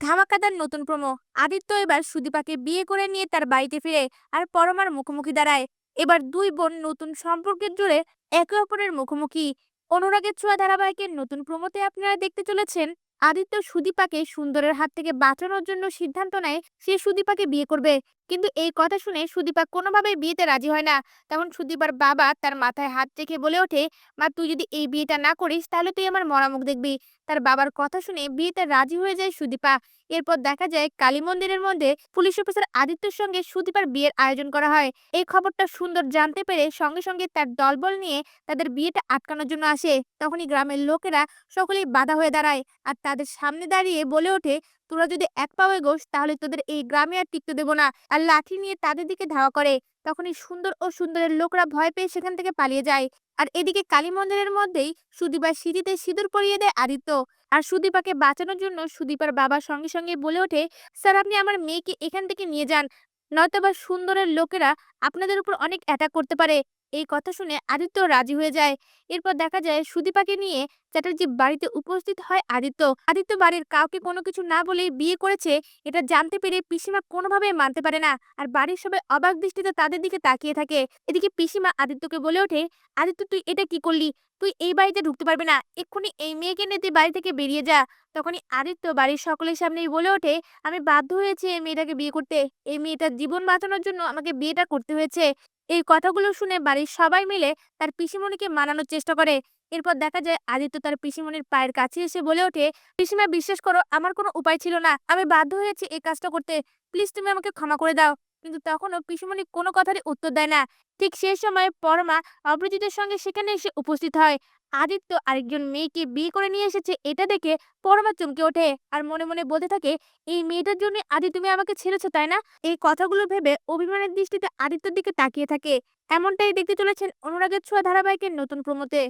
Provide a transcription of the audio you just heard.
ধামাকাদার নতুন প্রমো। আদিত্য এবার সুদীপাকে বিয়ে করে নিয়ে তার বাড়িতে ফিরে আর পরমার মুখোমুখি দাঁড়ায়। এবার দুই বোন নতুন সম্পর্কের জুড়ে একে অপরের মুখোমুখি। অনুরাগের ছোঁয়া ধারাবাহিকের নতুন প্রমোতে আপনারা দেখতে চলেছেন আদিত্য সুদীপাকে সুন্দরের হাত থেকে বাঁচানোর জন্য সিদ্ধান্ত নেয় সে সুদীপাকে বিয়ে করবে। কিন্তু এই কথা শুনে সুদীপা কোনোভাবেই বিয়েতে রাজি হয় না। তখন সুদীপার বাবা তার মাথায় হাত রেখে বলে ওঠে, মা, তুই যদি এই বিয়েটা না করিস তাহলে তুই আমার মরা মুখ দেখবি। তার বাবার কথা শুনে বিয়েতে রাজি হয়ে যায় সুদীপা। এরপর দেখা যায় কালী মন্দিরের মধ্যে পুলিশ অফিসার আদিত্যর সঙ্গে সুদীপার বিয়ের আয়োজন করা হয়। এই খবরটা সুন্দর জানতে পেরে সঙ্গে সঙ্গে তার দলবল নিয়ে তাদের বিয়েটা আটকানোর জন্য আসে। তখনই গ্রামের লোকেরা সকলেই বাধা হয়ে দাঁড়ায়। আর তাদের সামনে দাঁড়িয়ে বলে ওঠে, তোরা যদি এক পাও এগোস, তাহলে তোদের এই গ্রামে আর টিকতে দেবো না। আর লাঠি নিয়ে তাদের দিকে ধাওয়া করে। তখনই সুন্দর ও সুন্দরের লোকরা ভয় পেয়ে সেখান থেকে পালিয়ে যায়। আর এদিকে কালী মন্দিরের মধ্যেই সুদীপার সিঁড়িতে সিঁদুর পরিয়ে দেয় আদিত্য। আর সুদীপাকে বাঁচানোর জন্য সুদীপার বাবা সঙ্গে সঙ্গে বলে ওঠে, স্যার, আপনি আমার মেয়েকে এখান থেকে নিয়ে যান। নয়তোবা সুন্দরের লোকেরা আপনাদের উপর অনেক অ্যাটাক করতে পারে। এই কথা শুনে আদিত্য রাজি হয়ে যায়। এরপর দেখা যায় সুদীপাকে নিয়ে চ্যাটার্জি বাড়িতে উপস্থিত হয় আদিত্য। আদিত্য বাড়ির কাউকে কোনো কিছু না বলে বিয়ে করেছে, এটা জানতে পেরে পিসিমা কোনোভাবে মানতে পারে না। আর বাড়ির সবাই অবাক দৃষ্টিতে তাদের দিকে তাকিয়ে থাকে। এদিকে পিসিমা আদিত্যকে বলে ওঠে, আদিত্য, তুই এটা কি করলি? তুই এই বাড়িতে ঢুকতে পারবি না। এক্ষুনি এই মেয়েকে নিয়ে তুই বাড়ি থেকে বেরিয়ে যা। তখনই আদিত্য বাড়ির সকলের সামনেই বলে ওঠে, আমি বাধ্য হয়েছি এই মেয়েটাকে বিয়ে করতে। এই মেয়েটার জীবন বাঁচানোর জন্য আমাকে বিয়েটা করতে হয়েছে। এই কথাগুলো শুনে বাড়ির সবাই মিলে তার পিসিমণিকে মানানোর চেষ্টা করে। এরপর দেখা যায় আদিত্য তার পিসিমণির পায়ের কাছে এসে বলে ওঠে, পিসিমা, বিশ্বাস করো, আমার কোনো উপায় ছিল না। আমি বাধ্য হয়েছি এই কাজটা করতে। প্লিজ তুমি আমাকে ক্ষমা করে দাও। কিন্তু তখনও পিসিমণি কোনো কথারই উত্তর দেয় না। ঠিক সেই সময় পরমা অপরিচিতের সঙ্গে সেখানে এসে উপস্থিত হয়। আদিত্য আরেকজন মেয়েকে বিয়ে করে নিয়ে এসেছে, এটা দেখে পরমা চমকে ওঠে আর মনে মনে বলতে থাকে, এই মেয়েটার জন্য আদি তুমি আমাকে ছেড়েছো, তাই না? এই কথাগুলো ভেবে অভিমানের দৃষ্টিতে আদিত্যর দিকে তাকিয়ে থাকে। এমনটাই দেখতে চলেছেন অনুরাগের ছোঁয়া ধারাবাহিকের নতুন প্রমোতে